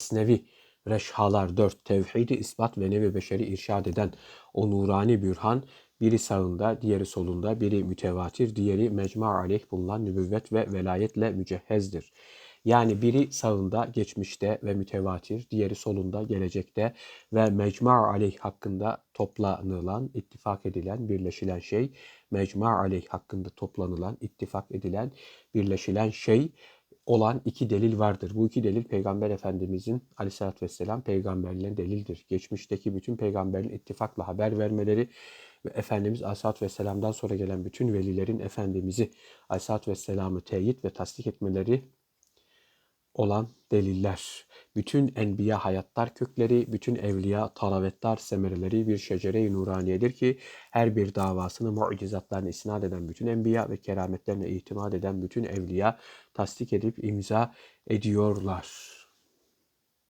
Mesnevi, Reşhalar 4, Tevhidi ispat ve nevi beşeri irşad eden o nurani bürhan, biri sağında, diğeri solunda, biri mütevatir, diğeri mecma aleyh bulunan nübüvvet ve velayetle mücehhezdir. Yani biri sağında, geçmişte ve mütevatir, diğeri solunda, gelecekte ve mecma aleyh hakkında toplanılan, ittifak edilen, birleşilen şey, mecma aleyh hakkında toplanılan, ittifak edilen, birleşilen şey olan iki delil vardır. Bu iki delil Peygamber Efendimizin aleyhissalatü vesselam peygamberliğine delildir. Geçmişteki bütün peygamberin ittifakla haber vermeleri ve Efendimiz aleyhissalatü vesselam'dan sonra gelen bütün velilerin Efendimiz'i aleyhissalatü vesselam'ı teyit ve tasdik etmeleri olan deliller. Bütün enbiya hayatlar kökleri, bütün evliya talavettar semereleri bir şecere-i nuraniyedir ki her bir davasını mucizatlarına isnat eden bütün enbiya ve kerametlerine itimat eden bütün evliya tasdik edip imza ediyorlar.